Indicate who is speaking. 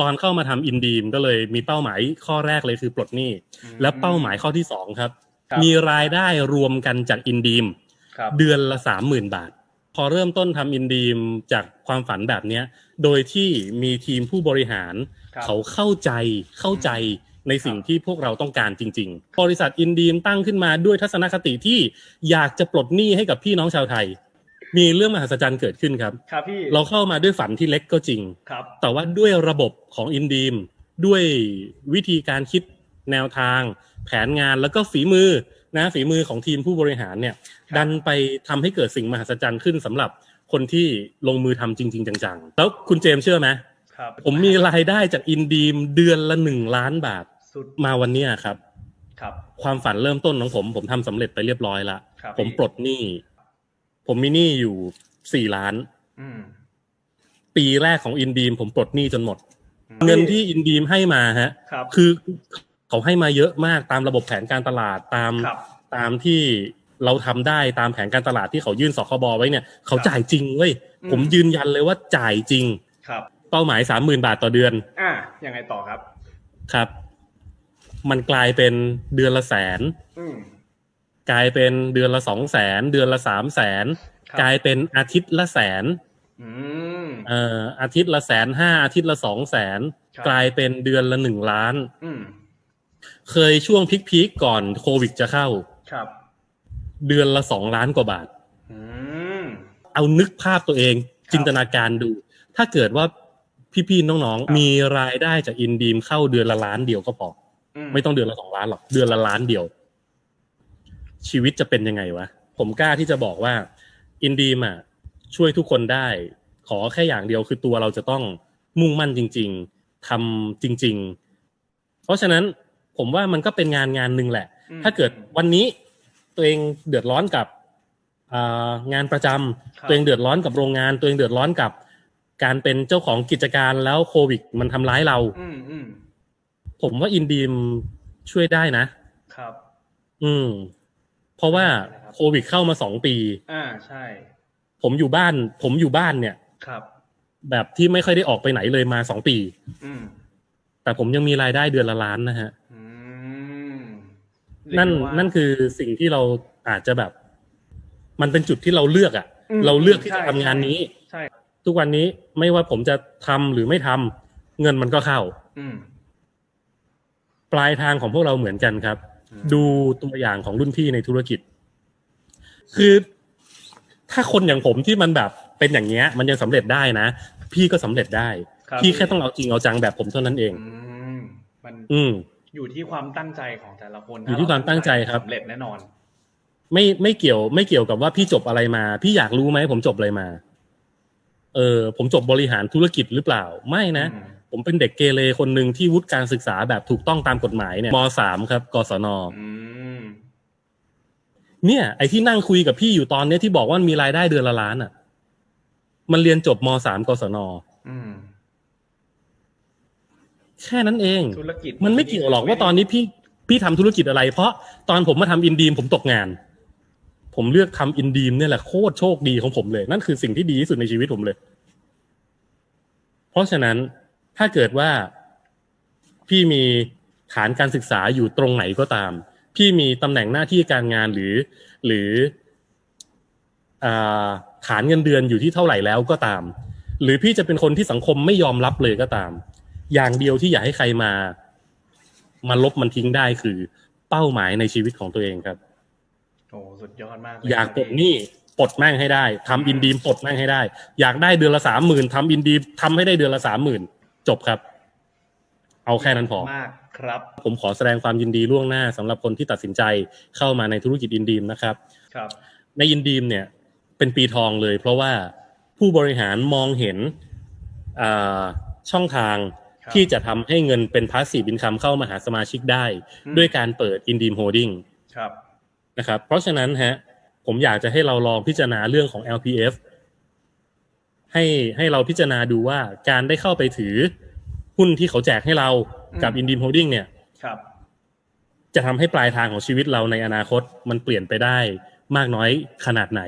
Speaker 1: ตอนเข้ามาทำอินดีมก็เลยมีเป้าหมายข้อแรกเลยคือปลดหนี้ และเป้าหมายข้อที่สองครับ
Speaker 2: ครับ
Speaker 1: มีรายได้รวมกันจากอินดีม
Speaker 2: ครับ
Speaker 1: เดือนละสามหมื่นบาท พอเริ่มต้นทำอินดีมจากความฝันแบบเนี้ยโดยที่มีทีมผู้บริหาร
Speaker 2: ครับ
Speaker 1: เขาเข้าใจเข้าใจในสิ่งที่พวกเราต้องการจริง ๆ บริษัทอินดีมตั้งขึ้นมาด้วยทัศนคติที่อยากจะปลดหนี้ให้กับพี่น้องชาวไทย มีเรื่องมหัศจรรย์เกิดขึ้นครับ
Speaker 2: ครับพี่
Speaker 1: เราเข้ามาด้วยฝันที่เล็กก็จริง
Speaker 2: ครับ
Speaker 1: แต่ว่าด้วยระบบของอินดีมด้วยวิธีการคิดแนวทาง แผนงานแล้วก็ฝีมือนะฝีมือของทีมผู้บริหารเนี่ย
Speaker 2: ครับ
Speaker 1: ดันไปทำให้เกิดสิ่งมหัศจรรย์ขึ้นสำหรับคนที่ลงมือทำจริง ๆ จังๆ แล้วคุณเจมส์เชื่อไหม
Speaker 2: ครับ
Speaker 1: ผมมีรายได้จากอินดีมเดือนละหนึ่งล้านบาท
Speaker 2: สุด
Speaker 1: มาวันเนี้ยครับ
Speaker 2: ครับ
Speaker 1: ความฝันเริ่มต้นของผม ผมทำสำเร็จไปเรียบร้อยละ
Speaker 2: ครับ
Speaker 1: ผม
Speaker 2: พี่
Speaker 1: ปลดหนี้ ผมมีหนี้อยู่สี่ล้าน
Speaker 2: อืม
Speaker 1: ปีแรกของอินดีมผมปลดหนี้จนหมด เงินที่อินดีมให้มาฮะ
Speaker 2: ครับ
Speaker 1: คือเขาให้มาเยอะมากตามระบบแผนการตลาดตาม
Speaker 2: ครับ
Speaker 1: ตามที่เราทำได้ตามแผนการตลาดที่เขายื่นสคบไว้เนี่ย เขาจ่ายจริงเว้ย
Speaker 2: อืม
Speaker 1: ผมยืนยันเลยว่าจ่ายจริง
Speaker 2: ครับ
Speaker 1: เป้าหมายสามหมื่นบาทต่อเดือน
Speaker 2: อะยังไงต่อครับ
Speaker 1: ครับ มันกลายเป็นเดือนละแสน
Speaker 2: อืม
Speaker 1: กลายเป็นเดือนละสองแสนเดือนละสามแสน
Speaker 2: ครับ
Speaker 1: กลายเป็นอาทิตย์ละแสน
Speaker 2: อืม
Speaker 1: เอ่ออาทิตย์ละแสนห้าอาทิตย์ละสองแสน
Speaker 2: ครับ
Speaker 1: กลายเป็นเดือนละหนึ่งล้าน
Speaker 2: อืม
Speaker 1: เคยช่วงพีคๆก่อนโควิดจะเข้า
Speaker 2: ครับ
Speaker 1: เดือนละสองล้านกว่าบาท
Speaker 2: อืม
Speaker 1: เอานึกภาพตัวเองจินตนาการดู ถ้าเกิดว่าพี่ๆน้อง
Speaker 2: ครับ
Speaker 1: ๆมีรายได้จากอินดีมเข้าเดือนละล้านเดียวก็พอ ไม่ต้องเดือนละสองล้านหรอก เดือนละล้านเดียว ชีวิตจะเป็นยังไงวะ ผมกล้าที่จะบอกว่าอินดีมอะช่วยทุกคนได้ ขอแค่อย่างเดียวคือตัวเราจะต้องมุ่งมั่นจริง ๆทำจริง ๆ เพราะฉะนั้นผมว่ามันก็เป็นงานงานหนึ่งแหละ
Speaker 2: อืม
Speaker 1: ถ้าเกิดวันนี้ตัวเองเดือดร้อนกับอ่างานประจำ
Speaker 2: ครับ
Speaker 1: ตัวเองเดือดร้อนกับโรงงาน ตัวเองเดือดร้อนกับการเป็นเจ้าของกิจการแล้วโควิดมันทำร้ายเรา
Speaker 2: อืมอืม
Speaker 1: ผมว่าอินดีมช่วยได้นะ
Speaker 2: ครับ
Speaker 1: อืม เพราะว่า
Speaker 2: ใช่ครับ
Speaker 1: โควิดเข้ามาสองปี
Speaker 2: อ่าใช่
Speaker 1: ผมอยู่บ้าน ผมอยู่บ้านเนี่ย
Speaker 2: ครับ
Speaker 1: แบบที่ไม่ค่อยได้ออกไปไหนเลยมาสองปี
Speaker 2: อืม
Speaker 1: แต่ผมยังมีรายได้เดือนละล้านนะฮะ
Speaker 2: อืม
Speaker 1: นั่น
Speaker 2: เรียกได้ว่า
Speaker 1: นั่นคือสิ่งที่เราอาจจะแบบ มันเป็นจุดที่เราเลือกอะ่ะ
Speaker 2: อืม
Speaker 1: เราเลือกที่
Speaker 2: ใช่
Speaker 1: จะทำงานนี้
Speaker 2: ใช่
Speaker 1: ทุกวันนี้ไม่ว่าผมจะทำหรือไม่ทำเงินมันก็เข้า
Speaker 2: อืม
Speaker 1: ปลายทางของพวกเราเหมือนกันครับ
Speaker 2: อืม
Speaker 1: ดูตัวอย่างของรุ่นพี่ในธุรกิจ คือถ้าคนอย่างผมที่มันแบบเป็นอย่างเงี้ย มันยังสำเร็จได้นะ พี่ก็สำเร็จได้
Speaker 2: ครับ
Speaker 1: พี่แค่ต้องเอาจริงเอาจังแบบผมเท่านั้นเอง
Speaker 2: อืมมัน
Speaker 1: อืม
Speaker 2: อยู่ที่ความตั้งใจของแต่ละคน
Speaker 1: อยู่ที่ความตั้งใจครับ
Speaker 2: สำเร็จแน่นอน
Speaker 1: ไม่ไม่เกี่ยว ไม่เกี่ยวกับว่าพี่จบอะไรมา พี่อยากรู้ไหมผมจบอะไรมา เออผมจบบริหารธุรกิจหรือเปล่า ไม่นะ
Speaker 2: อืม
Speaker 1: ผมเป็นเด็กเกเรคนหนึ่งที่วุฒิการศึกษาแบบถูกต้องตามกฎหมายเนี่ยมสามครับกศน
Speaker 2: อืม
Speaker 1: เนี่ยไอ้ที่นั่งคุยกับพี่อยู่ตอนเนี้ยที่บอกว่ามันมีรายได้เดือนละล้านอะ มันเรียนจบมสามกศน
Speaker 2: อืม
Speaker 1: แค่นั้นเอง
Speaker 2: ธุรกิจ
Speaker 1: มันไม่เกี่ยวหรอกว่าตอนนี้พี่พี่ทำธุรกิจอะไร เพราะตอนผมมาทำอินดีมผมตกงาน ผมเลือกทำอินดีมเนี่ยแหละโคตรโชคดีของผมเลย นั่นคือสิ่งที่ดีที่สุดในชีวิตผมเลย เพราะฉะนั้น ถ้าเกิดว่าพี่มีฐานการศึกษาอยู่ตรงไหนก็ตาม พี่มีตำแหน่งหน้าที่การงานหรือ หรืออาฐานเงินเดือนอยู่ที่เท่าไหร่แล้วก็ตาม หรือพี่จะเป็นคนที่สังคมไม่ยอมรับเลยก็ตาม อย่างเดียวที่อยากให้ใครมา มาลบมันทิ้งได้คือ เป้าหมายในชีวิตของตัวเองครับ
Speaker 2: โอ้สุดยอดมากเล
Speaker 1: อยากปลดหนี้ปลดแม่งให้ได้ทำอินดีมปลดแม่งให้ได้ อยากได้เดือนละสามหมื่นทำอินดีมทำให้ได้เดือนละสามหมื่น จบครับ เอาแค่นั้นพอ
Speaker 2: มากครับ
Speaker 1: ผมขอแสดงความยินดีล่วงหน้าสำหรับคนที่ตัดสินใจเข้ามาในธุรกิจอินดีมนะครับ
Speaker 2: ครับ
Speaker 1: ในอินดีมเนี่ย เป็นปีทองเลย เพราะว่าผู้บริหารมองเห็นอ่าช่องทาง
Speaker 2: ครับ
Speaker 1: ที่จะทำให้เงินเป็นพาสซีฟอินคัมเข้ามาหาสมาชิกได้
Speaker 2: อืม
Speaker 1: ด้วยการเปิดอินดีมโฮดิ้ง
Speaker 2: ครับ
Speaker 1: นะครับ เพราะฉะนั้นฮะผมอยากจะให้เราลองพิจารณาเรื่องของ LPF ให้ให้เราพิจารณาดูว่าการได้เข้าไปถือหุ้นที่เขาแจกให้เรากับ
Speaker 2: อืม
Speaker 1: อินดีมโฮดิ้งเนี่ย
Speaker 2: ครับ
Speaker 1: จะทำให้ปลายทางของชีวิตเราในอนาคตมันเปลี่ยนไปได้มากน้อยขนาดไหน